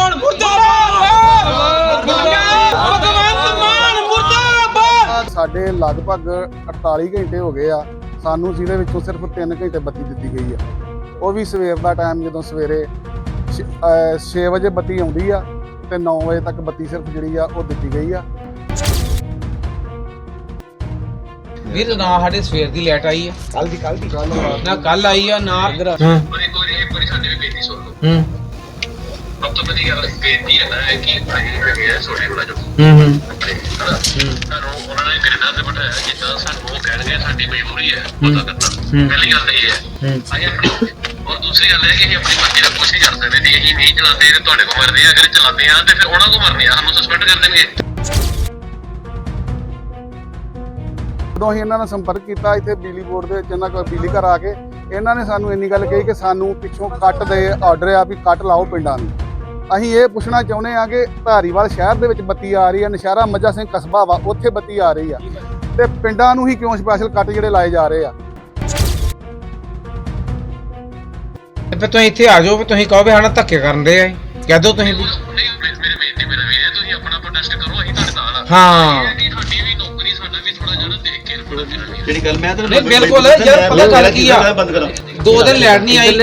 ਮਾਨ ਮੁਰਦਾਬਾਦ! ਭਗਵੰਤ ਮਾਨ ਮੁਰਦਾਬਾਦ! ਸਾਡੇ ਲਗਭਗ 48 ਘੰਟੇ ਹੋ ਗਏ ਆ। ਸਾਨੂੰ ਜਿਹਦੇ ਵਿੱਚੋਂ ਸਿਰਫ 3 ਘੰਟੇ ਬੱਤੀ ਦਿੱਤੀ ਗਈ ਆ। ਉਹ ਵੀ ਸਵੇਰ ਦਾ ਟਾਈਮ ਜਦੋਂ ਸਵੇਰੇ 6 ਵਜੇ ਬੱਤੀ ਆਉਂਦੀ ਆ ਤੇ 9 ਵਜੇ ਤੱਕ ਬੱਤੀ ਸਿਰਫ ਜਿਹੜੀ ਆ ਉਹ ਦਿੱਤੀ ਗਈ ਆ। ਵੀਰ ਨਾ ਸਾਡੇ ਸਵੇਰ ਦੀ ਲੈਟ ਆਈ ਆ। ਕੱਲ ਦੀ ਕੱਲ ਦੀ। ਨਾ ਕੱਲ ਆਈ ਆ ਨਾ ਹਾਂ। ਪਰ ਇੱਕ ਵਾਰੀ ਇੱਕ ਵਾਰੀ ਸਾਡੇ ਵੀ ਬੇਨਤੀ ਸੁਣ ਲਓ। ਹੂੰ। ਸਭ ਤੋਂ ਪਹਿਲੀ ਗੱਲ ਬੇਨਤੀ ਹੈ ਨਾ ਕਿ ਅਸੀਂ ਹੈਗੇ ਆ ਛੋਟੇ ਬੜਾ ਜੋ ਹੂੰ ਹੂੰ। ਆਪਣੇ ਹਨਾ? ਸਾਨੂੰ ਉਹਨਾਂ ਨੇ ਕੈਨੇਡਾ ਤੇ ਬਿਠਾਇਆ ਜਿੱਦਾਂ ਸਾਨੂੰ ਉਹ ਕਹਿਣਗੇ ਸਾਡੀ ਮਜਬੂਰੀ ਹੈ ਪਤਾ ਕਰਨਾ। ਪਹਿਲੀ ਗੱਲ ਤਾਂ ਇਹ ਹੈ ਅਸੀਂ ਆਪਣੀ ਔਰ ਦੂਸਰੀ ਗੱਲ ਇਹ ਹੈ ਕਿ ਅਸੀਂ ਆਪਣੀ ਮਰਜ਼ੀ ਨਾਲ ਕੁਛ ਨਹੀਂ ਕਰ ਸਕਦੇ ਜੇ ਅਸੀਂ ਨਹੀਂ ਚਲਾਉਂਦੇ ਤੇ ਤੁਹਾਡੇ ਕੋਲ ਮਰਦੇ ਆ ਅਗਰ ਚਲਾਉਂਦੇ ਆ ਤੇ ਫਿਰ ਉਹਨਾਂ ਕੋਲ ਮਰਨੇ ਆ ਸਾਨੂੰ ਸਸਪੈਂਡ ਕਰ ਦੇਣਗੇ। ਜਦੋਂ ਅਸੀਂ ਇਹਨਾਂ ਨਾਲ ਸੰਪਰਕ ਕੀਤਾ ਇੱਥੇ ਬਿਜਲੀ ਬੋਰਡ ਦੇ ਵਿੱਚ ਇਹਨਾਂ ਕੋਲ ਬਿਜਲੀ ਘਰ ਆ ਕੇ ਇਹਨਾਂ ਨੇ ਸਾਨੂੰ ਇੰਨੀ ਗੱਲ ਕਹੀ ਕਿ ਸਾਨੂੰ ਪਿੱਛੋਂ ਕੱਟ ਦੇ ਆਰਡਰ ਆ ਵੀ ਕੱਟ ਲਾਓ ਪਿੰਡਾਂ ਨੂੰ। ਅਸੀਂ ਇਹ ਪੁੱਛਣਾ ਚਾਹੁੰਦੇ ਆ ਕਿ ਧਾਰੀਵਾਲ ਸ਼ਹਿਰ ਦੇ ਵਿੱਚ ਬੱਤੀ ਆ ਰਹੀ ਹੈ ਨਸ਼ਹਿਰਾ ਮੱਜਾ ਸਿੰਘ ਕਸਬਾ ਵਾ ਉੱਥੇ ਬੱਤੀ ਆ ਰਹੀ ਆ। ਤੇ ਪਿੰਡਾਂ ਨੂੰ ਹੀ ਕਿਉਂ ਸਪੈਸ਼ਲ ਕੱਟ ਜਿਹੜੇ ਲਾਏ ਜਾ ਰਹੇ ਆ? ਤੇ ਫਿਰ ਤੁਸੀਂ ਇੱਥੇ ਆ ਜਾਓ ਫਿਰ ਤੁਸੀਂ ਕਹੋ ਵੀ ਹਣਾ ਧੱਕੇ ਕਰਨ ਦੇ ਆ ਕਹਿ ਦਿਓ ਤੁਸੀਂ ਵੀ। ਨਹੀਂ ਮੇਰੇ ਬੇਨਤੀ ਮੇਰਾ ਵੀ ਹੈ। ਤੁਸੀਂ ਆਪਣਾ ਪ੍ਰੋਟੈਸਟ ਕਰੋ ਅਸੀਂ ਤੁਹਾਡੇ ਨਾਲ ਆ ਹਾਂ ਕਿ ਸਾਡੀ ਵੀ ਨੌਕਰੀ ਸਾਡਾ ਵੀ ਥੋੜਾ ਜਿਹਾ ਨਾ ਦੇਖ ਕੇ ਚਾਹੀਦਾ ਜਿਹੜੀ ਗੱਲ ਮੈਂ ਤੈਨੂੰ ਨਹੀਂ, ਬਿਲਕੁਲ, ਯਾਰ, ਪਤਾ ਗੱਲ ਕੀ ਆ? ਬੰਦ ਕਰਾਂ। ਦੋ ਦਿਨ ਲੈਟ ਨਹੀਂ ਆਈ।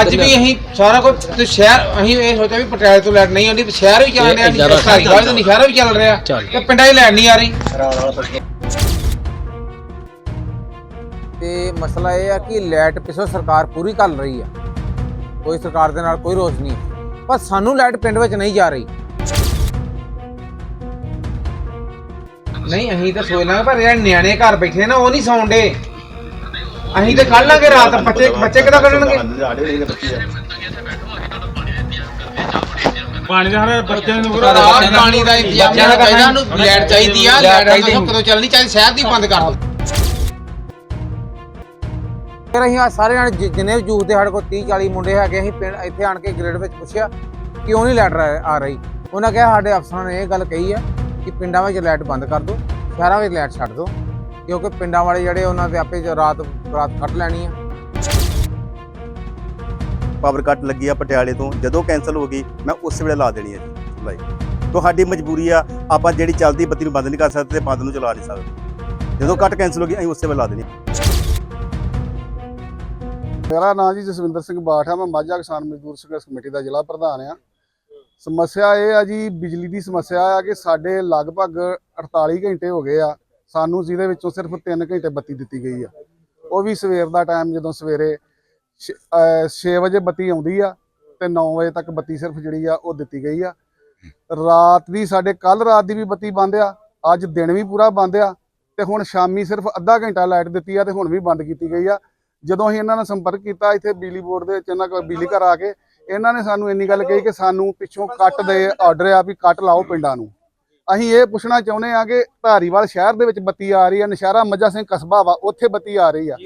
ਅੱਜ ਵੀ ਅਸੀਂ ਸਾਰਾ ਕੁਝ ਤੇ ਸ਼ਹਿਰ ਅਸੀਂ ਇਹ ਸੋਚਿਆ ਵੀ ਪਟਿਆਲੇ ਤੋਂ ਲੈਟ ਨਹੀਂ ਆਉਂਦੀ ਤੇ ਸ਼ਹਿਰ ਵੀ ਚੱਲ ਰਿਹਾ ਨਹੀਂ ਧਾਰੀਵਾਲ ਤੇ ਨਸ਼ਹਿਰਾ ਵੀ ਚੱਲ ਰਿਹਾ। ਤੇ ਪਿੰਡਾਂ 'ਚ ਲੈਟ ਨਹੀਂ ਆ ਰਹੀ। ਤੇ ਮਸਲਾ ਇਹ ਆ ਕਿ ਲਾਈਟ ਪਿੱਛੋਂ ਸਰਕਾਰ ਪੂਰੀ ਕਰ ਰਹੀ ਆ। ਕੋਈ ਸਰਕਾਰ ਦੇ ਨਾਲ ਕੋਈ ਰੋਸ ਨਹੀਂ। ਪਰ ਸਾਨੂੰ ਲਾਈਟ ਪਿੰਡ ਵਿੱਚ ਨਹੀਂ ਜਾ ਰਹੀ। ਨਹੀਂ ਅਸੀਂ ਤਾਂ ਸੋਚ ਲਾਂਗੇ ਪਰ ਜਿਹੜੇ ਨਿਆਣੇ ਘਰ ਬੈਠੇ ਨਾ ਉਹ ਨਹੀਂ ਸੌਂਦੇ ਅਸੀਂ ਤੇ ਕੱਢ ਲਾਂਗੇ ਰਾਤ ਬੱਚੇ ਬੱਚੇ ਕਿੱਦਾਂ ਕੱਢਣਗੇ? ਪਾਣੀ ਦਾ ਹਰ ਬੱਚਿਆਂ ਨੂੰ ਰਾਤ ਪਾਣੀ ਦਾ ਇੰਤਜ਼ਾਮ ਕਰਨਾ ਚਾਹੀਦਾ ਨੂੰ ਲੈਟ ਚਾਹੀਦੀ ਆ ਲੈਟ ਕਦੋਂ ਚੱਲਣੀ ਚਾਹੀਦੀ ਸ਼ਹਿਰ ਦੀ ਬੰਦ ਕਰ ਦਿਓ ਫਿਰ ਅਸੀਂ ਆ ਸਾਰੇ ਜਾਣੇ ਜਿ- ਜਿੰਨੇ ਵੀ ਯੂਥ ਦੇ ਸਾਡੇ ਕੋਲ 30 40 ਮੁੰਡੇ ਹੈਗੇ ਅਸੀਂ ਪਿੰਡ ਇੱਥੇ ਆਣ ਕੇ ਗ੍ਰੇਡ ਵਿੱਚ ਪੁੱਛਿਆ ਕਿਉਂ ਨਹੀਂ ਲਾਈਟ ਰ- ਆ ਰਹੀ? ਉਹਨਾਂ ਕਿਹਾ ਸਾਡੇ ਅਫਸਰਾਂ ਨੇ ਇਹ ਗੱਲ ਕਹੀ ਆ ਕਿ ਪਿੰਡਾਂ ਵਿੱਚ ਲਾਈਟ ਬੰਦ ਕਰ ਦਿਓ ਸ਼ਹਿਰਾਂ ਵਿੱਚ ਲਾਈਟ ਛੱਡ ਦਿਓ ਕਿਉਂਕਿ ਪਿੰਡਾਂ ਵਾਲੇ ਜਿਹੜੇ ਉਹਨਾਂ ਦੇ ਆਪੇ ਰਾਤ ਰਾਤ ਕੱਟ ਲੈਣੀ ਆ। ਪਾਵਰ ਕੱਟ ਲੱਗੀ ਆ ਪਟਿਆਲੇ ਤੋਂ। ਜਦੋਂ ਕੈਨਸਲ ਹੋ ਗਈ ਮੈਂ ਉਸ ਵੇਲੇ ਲਾ ਦੇਣੀ ਹੈ ਜੀ। ਸਪਲਾਈ ਤੁਹਾਡੀ ਮਜਬੂਰੀ ਆ ਆਪਾਂ ਜਿਹੜੀ ਚੱਲਦੀ ਬੱਤੀ ਨੂੰ ਬੰਦ ਨਹੀਂ ਕਰ ਸਕਦੇ ਤੇ ਬੰਦ ਨੂੰ ਚਲਾ ਨਹੀਂ ਸਕਦੇ। ਜਦੋਂ ਕੱਟ ਕੈਨਸਲ ਹੋ ਗਈ ਅਸੀਂ ਉਸੇ ਵੇਲੇ ਲਾ ਦੇਣੀ ਮੇਰਾ ਨਾਮ ਜੀ ਜਸਵਿੰਦਰ ਸਿੰਘ ਬਾਠ ਆ। ਮੈਂ ਮਾਝਾ ਕਿਸਾਨ ਮਜ਼ਦੂਰ ਸੰਘਰਸ਼ ਕਮੇਟੀ ਦਾ ਜ਼ਿਲ੍ਹਾ ਪ੍ਰਧਾਨ ਆ। ਸਮੱਸਿਆ ਇਹ ਆ ਜੀ ਬਿਜਲੀ ਦੀ ਸਮੱਸਿਆ ਆ ਕਿ ਸਾਡੇ ਲਗਭਗ 48 ਘੰਟੇ ਹੋ ਗਏ ਆ। ਸਾਨੂੰ ਜਿਹਦੇ ਵਿੱਚੋਂ ਸਿਰਫ 3 ਘੰਟੇ ਬੱਤੀ ਦਿੱਤੀ ਗਈ ਆ। ਉਹ ਵੀ ਸਵੇਰ ਦਾ ਟਾਈਮ ਜਦੋਂ ਸਵੇਰੇ 6 ਵਜੇ ਬੱਤੀ ਆਉਂਦੀ ਆ ਤੇ 9 ਵਜੇ ਤੱਕ ਬੱਤੀ ਸਿਰਫ ਜਿਹੜੀ ਆ ਉਹ ਦਿੱਤੀ ਗਈ ਆ। ਰਾਤ ਦੀ ਸਾਡੇ ਕੱਲ ਰਾਤ ਦੀ ਵੀ ਬੱਤੀ ਬੰਦ ਆ, ਅੱਜ ਦਿਨ ਵੀ ਪੂਰਾ ਬੰਦ ਆ ਤੇ ਹੁਣ ਸ਼ਾਮੀ ਸਿਰਫ ਅੱਧਾ ਘੰਟਾ ਲਾਈਟ ਦਿੱਤੀ ਆ ਤੇ ਹੁਣ ਵੀ ਬੰਦ ਕੀਤੀ ਗਈ ਆ। ਜਦੋਂ ਅਸੀਂ ਇਹਨਾਂ ਨਾਲ ਸੰਪਰਕ ਕੀਤਾ ਇੱਥੇ ਬਿਜਲੀ ਬੋਰਡ ਦੇ ਵਿੱਚ, ਇਹਨਾਂ ਕੋਲ ਬਿਜਲੀ ਘਰ ਆ ਕੇ, ਇਹਨਾਂ ਨੇ ਸਾਨੂੰ ਇੰਨੀ ਗੱਲ ਕਹੀ ਕਿ ਸਾਨੂੰ ਪਿੱਛੋਂ ਕੱਟ ਦੇ ਆਰਡਰ ਆ ਵੀ ਕੱਟ ਲਾਓ ਪਿੰਡਾਂ ਨੂੰ। ਅਸੀਂ ਇਹ ਪੁੱਛਣਾ ਚਾਹੁੰਦੇ ਆ ਕਿ ਧਾਰੀਵਾਲ ਸ਼ਹਿਰ ਦੇ ਵਿੱਚ ਬੱਤੀ ਆ ਰਹੀ ਆ ਨਸ਼ਹਿਰਾ ਮੱਜਾ ਸਿੰਘ ਕਸਬਾ ਵਾ ਉੱਥੇ ਬੱਤੀ ਆ ਰਹੀ ਆ।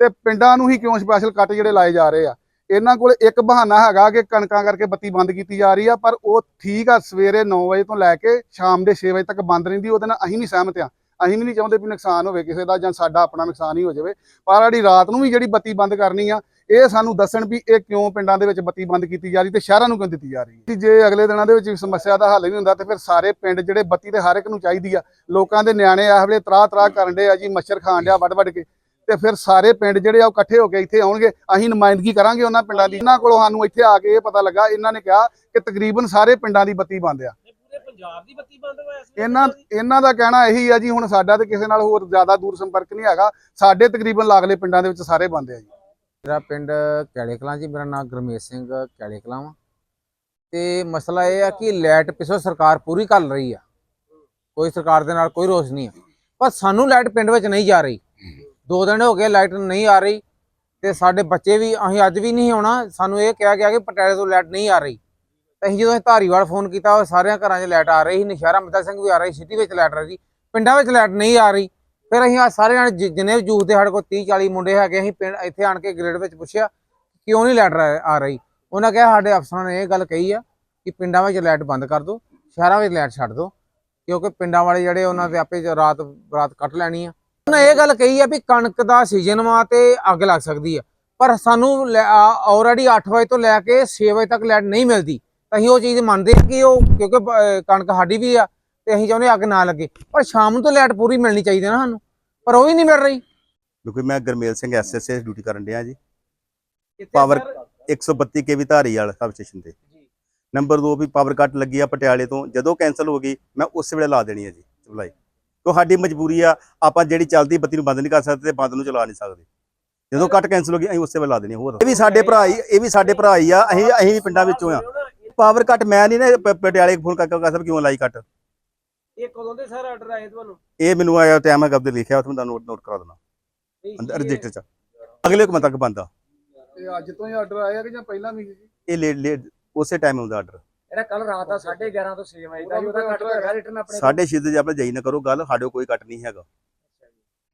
ਤੇ ਪਿੰਡਾਂ ਨੂੰ ਹੀ ਕਿਉਂ ਸਪੈਸ਼ਲ ਕੱਟ ਜਿਹੜੇ ਲਾਏ ਜਾ ਰਹੇ ਆ? ਇਹਨਾਂ ਕੋਲ ਇੱਕ ਬਹਾਨਾ ਹੈਗਾ ਕਿ ਕਣਕਾਂ ਕਰਕੇ ਬੱਤੀ ਬੰਦ ਕੀਤੀ ਜਾ ਰਹੀ ਆ ਪਰ ਉਹ ਠੀਕ ਆ ਸਵੇਰੇ 9 ਵਜੇ ਤੋਂ ਲੈ ਕੇ ਸ਼ਾਮ ਦੇ 6 ਵਜੇ ਤੱਕ ਬੰਦ ਰਹਿੰਦੀ ਉਹਦੇ ਨਾਲ ਅਸੀਂ ਨਹੀਂ ਸਹਿਮਤ ਆ। ਅਸੀਂ ਵੀ ਨਹੀਂ ਚਾਹੁੰਦੇ ਵੀ ਨੁਕਸਾਨ ਹੋਵੇ ਕਿਸੇ ਦਾ ਜਾਂ ਸਾਡਾ ਆਪਣਾ ਨੁਕਸਾਨ ਹੀ ਹੋ ਜਾਵੇ। ਪਰ ਜਿਹੜੀ ਰਾਤ ਨੂੰ ਵੀ ਜਿਹੜੀ ਬੱਤੀ ਬੰਦ ਕਰਨੀ ਆ ਇਹ ਸਾਨੂੰ ਦੱਸਣ ਵੀ ਇਹ ਕਿਉਂ ਪਿੰਡਾਂ ਦੇ ਵਿੱਚ ਬੱਤੀ ਬੰਦ ਕੀਤੀ ਜਾ ਰਹੀ ਤੇ ਸ਼ਹਿਰਾਂ ਨੂੰ ਕਿਉਂ ਦਿੱਤੀ ਜਾ ਰਹੀ ਹੈ? ਜੇ ਅਗਲੇ ਦਿਨਾਂ ਦੇ ਵਿੱਚ ਸਮੱਸਿਆ ਦਾ ਹੱਲ ਨਹੀਂ ਹੁੰਦਾ ਤੇ ਫਿਰ ਸਾਰੇ ਪਿੰਡ ਜਿਹੜੇ ਬੱਤੀ ਤੇ ਹਰ ਇੱਕ ਨੂੰ ਚਾਹੀਦੀ ਆ ਲੋਕਾਂ ਦੇ ਨਿਆਣੇ ਆ ਵੇਲੇ ਤਰਾ ਤਰਾ ਕਰਨ ਦੇ ਆ ਜੀ ਮੱਛਰ ਖਾਣ ਡਿਆ ਵੱਡ ਵੱਡ ਕੇ ਤੇ ਫਿਰ ਸਾਰੇ ਪਿੰਡ ਜਿਹੜੇ ਆ ਉਹ ਇਕੱਠੇ ਹੋ ਕੇ ਇੱਥੇ ਆਉਣਗੇ ਅਸੀਂ ਨੁਮਾਇੰਦਗੀ ਕਰਾਂਗੇ ਉਹਨਾਂ ਪਿੰਡਾਂ ਦੀ। ਇਹਨਾਂ ਕੋਲੋਂ ਸਾਨੂੰ ਇੱਥੇ ਆ ਕੇ ਇਹ ਪਤਾ ਲੱਗਾ ਇਹਨਾਂ ਨੇ ਕਿਹਾ ਕਿ ਤਕਰੀਬਨ ਸਾਰੇ ਪਿੰਡਾਂ ਦੀ ਬੱਤੀ ਬੰਦ ਆ। ਇਹਨਾਂ ਇਹਨਾਂ ਦਾ ਕਹਿਣਾ ਇਹੀ ਆ ਜੀ ਹੁਣ ਸਾਡਾ ਤੇ ਕਿਸੇ ਨਾਲ ਹੋਰ ਜ਼ਿਆਦਾ ਦੂਰ ਸੰਪਰਕ ਨਹੀਂ ਹੈਗਾ ਸਾਡੇ ਤਕਰੀਬਨ ਲਾਗਲੇ ਪਿੰਡਾਂ ਦੇ ਵਿੱਚ ਸਾਰੇ ਬੰਦ ਆ ਜੀ। ਮੇਰਾ ਪਿੰਡ ਕੈਲੇ ਕਲਾਂ ਜੀ, ਮੇਰਾ ਨਾਮ ਗੁਰਮੇਸ਼ ਸਿੰਘ ਕੈਲੇ ਕਲਾਂ ਵਾ। ਤੇ ਮਸਲਾ ਇਹ ਆ ਕਿ ਲਾਈਟ ਪਿੱਛੋਂ ਸਰਕਾਰ ਪੂਰੀ ਕਰ ਰਹੀ ਆ। ਕੋਈ ਸਰਕਾਰ ਦੇ ਨਾਲ ਕੋਈ ਰੋਸ ਨਹੀਂ ਆ। ਪਰ ਸਾਨੂੰ ਲਾਈਟ ਪਿੰਡ ਵਿੱਚ ਨਹੀਂ ਜਾ ਰਹੀ। ਦੋ ਦਿਨ ਹੋ ਗਏ ਲਾਈਟ ਨਹੀਂ ਆ ਰਹੀ ਤੇ ਸਾਡੇ ਬੱਚੇ ਵੀ, ਅਸੀਂ ਅੱਜ ਵੀ ਨਹੀਂ ਆਉਣਾ। ਸਾਨੂੰ ਇਹ ਕਿਹਾ ਗਿਆ ਕਿ ਪਟਿਆਲੇ ਤੋਂ ਲਾਈਟ ਨਹੀਂ ਆ ਰਹੀ। ਤੇ ਅਸੀਂ ਜਦੋਂ ਅਸੀਂ ਧਾਰੀਵਾਲ ਫੋਨ ਕੀਤਾ, ਉਹ ਸਾਰਿਆਂ ਘਰਾਂ 'ਚ ਲਾਈਟ ਆ ਰਹੀ ਸੀ। ਨਸ਼ਹਿਰਾ ਮੱਤਾ ਸਿੰਘ ਵੀ ਆ ਰਹੀ ਸਿਟੀ ਵਿੱਚ ਲਾਈਟ ਆ ਰਹੀ ਪਿੰਡਾਂ ਵਿੱਚ ਲਾਈਟ ਨਹੀਂ ਆ ਰਹੀ। ਫਿਰ ਅਸੀਂ ਆ ਸਾਰੇ ਜਾਣੇ ਜਿੰਨੇ ਵੀ ਯੂਥ ਦੇ ਸਾਡੇ ਕੋਲ 30 40 ਮੁੰਡੇ ਹੈਗੇ, ਅਸੀਂ ਪਿੰਡ, ਇੱਥੇ ਆਣ ਕੇ ਗ੍ਰੇਡ ਵਿੱਚ ਪੁੱਛਿਆ ਕਿਉਂ ਨਹੀਂ ਲਾਈਟ ਆ ਰਹੀ। ਉਹਨਾਂ ਕਿਹਾ ਸਾਡੇ ਅਫਸਰਾਂ ਨੇ ਇਹ ਗੱਲ ਕਹੀ ਆ ਕਿ ਪਿੰਡਾਂ ਵਿੱਚ ਲਾਈਟ ਬੰਦ ਕਰ ਦਿਓ, ਸ਼ਹਿਰਾਂ ਵਿੱਚ ਲਾਈਟ ਛੱਡ ਦਿਓ, ਕਿਉਂਕਿ ਪਿੰਡਾਂ ਵਾਲੇ ਜਿਹੜੇ ਉਹਨਾਂ ਦੇ ਆਪੇ ਜੋ, ਰਾਤ ਰਾਤ ਕੱਟ ਲੈਣੀ ਆ। ਉਹਨਾਂ ਇਹ ਗੱਲ ਕਹੀ ਆ ਵੀ ਕਣਕ ਦਾ ਸੀਜ਼ਨ ਵਾ ਤੇ ਅੱਗ ਲੱਗ ਸਕਦੀ ਆ। ਪਰ ਸਾਨੂੰ ਆਲਰੇਡੀ 8 ਵਜੇ ਤੋਂ ਲੈ ਕੇ 6 ਵਜੇ ਤੱਕ ਲਾਈਟ ਨਹੀਂ ਮਿਲਦੀ। ਤਾਂ ਅਸੀਂ ਉਹ ਚੀਜ਼ ਮੰਨਦੇ ਹਾਂ ਕਿ ਉਹ, ਕਿਉਂਕਿ ਕਣਕ ਸਾਡੀ ਵੀ ਆ ਤੇ ਅਸੀਂ ਚਾਹੁੰਦੇ ਅੱਗ ਨਾ ਲੱਗੇ। ਪਰ ਸ਼ਾਮ ਨੂੰ ਤਾਂ ਲਾਈਟ ਪੂਰੀ ਮਿਲਣੀ ਚਾਹੀਦੀ ਨਾ ਸਾਨੂੰ। ਪਰ ਉਹ ਵੀ ਨਹੀਂ ਮਿਲ ਰਹੀ। ਕਿਉਂਕਿ ਮੈਂ ਗਰਮੇਲ ਸਿੰਘ ਐਸਐਸਏ ਡਿਊਟੀ ਕਰਨ ਡਿਆ ਜੀ। ਪਾਵਰ 132 ਕੇਵੀ ਧਾਰੀ ਵਾਲਾ ਸਬ ਸਟੇਸ਼ਨ ਤੇ ਨੰਬਰ 2 ਵੀ ਪਾਵਰ ਕੱਟ ਲੱਗੀ ਆ ਪਟਿਆਲੇ ਤੋਂ। ਜਦੋਂ ਕੈਨਸਲ ਹੋ ਗਈ ਮੈਂ ਉਸੇ ਵੇਲੇ ਲਾ ਦੇਣੀ ਹੈ ਜੀ ਸਪਲਾਈ ਕਿਉਂ ਸਾਡੀ ਮਜਬੂਰੀ ਆ ਆਪਾਂ ਜਿਹੜੀ ਚੱਲਦੀ ਬੱਤੀ ਨੂੰ ਬੰਦ ਨਹੀਂ ਕਰ ਸਕਦੇ ਤੇ ਬੰਦ ਨੂੰ ਚਲਾ ਨਹੀਂ ਸਕਦੇ। ਜਦੋਂ ਕੱਟ ਕੈਨਸਲ ਹੋ ਗਈ ਅਸੀਂ ਉਸੇ ਵੇਲੇ ਲਾ ਦੇਣੀ ਹੋਰ। ਇਹ ਵੀ ਸਾਡੇ ਭਰਾ ਹੀ ਇਹ ਵੀ ਸਾਡੇ ਭਰਾ ਹੀ ਆ। ਅਸੀਂ ਅਸੀਂ ਵੀ ਪਿੰਡਾਂ ਵਿੱਚੋਂ ਆ। ਪਾਵਰ ਕੱਟ ਮੈਂ ਨਹੀਂ ਨਾ ਪਟਿਆਲੇ ਫੋਨ ਕਰਕੇ ਕਹ ਸਕਦਾ ਕਿਉਂ ਲਾਈ ਕੱਟ ਇਹ ਕਦੋਂ ਦੇ ਸਰ ਆਰਡਰ ਆਏ ਤੁਹਾਨੂੰ? ਇਹ ਮੈਨੂੰ ਆਇਆ ਟਾਈਮ ਹੈਗਾ ਤੇ ਲਿਖਿਆ ਉੱਥੇ ਮੈਂ ਤੁਹਾਨੂੰ ਨੋਟ ਕਰਾ ਦੇਣਾ ਅੰਦਰ ਰਜਿਸਟਰ ਚ ਅਗਲੇ ਕੁ ਤੱਕ ਬੰਦਾ ਇਹ ਅੱਜ ਤੋਂ ਹੀ ਆਰਡਰ ਆਇਆ ਕਿ ਜਾਂ ਪਹਿਲਾਂ ਵੀ ਸੀ? ਇਹ ਲੇਟ ਲੇਟ ਉਸੇ ਟਾਈਮ ਹੁੰਦਾ ਆਰਡਰ ਇਹਦਾ ਕੱਲ ਰਾਤ ਦਾ 11:30 ਤੋਂ 6 ਵਜੇ ਦਾ ਜੀ ਉਹਦਾ ਕੱਟ ਰਿਟਰਨ ਆਪਣੇ ਸਾਡੇ ਛੇ ਦੇ ਜੇ ਆਪਾਂ ਜਾਈ ਨਾ ਕਰੋ ਗੱਲ ਸਾਡੇ ਕੋਲ ਕੋਈ ਕੱਟ ਨਹੀਂ ਹੈਗਾ।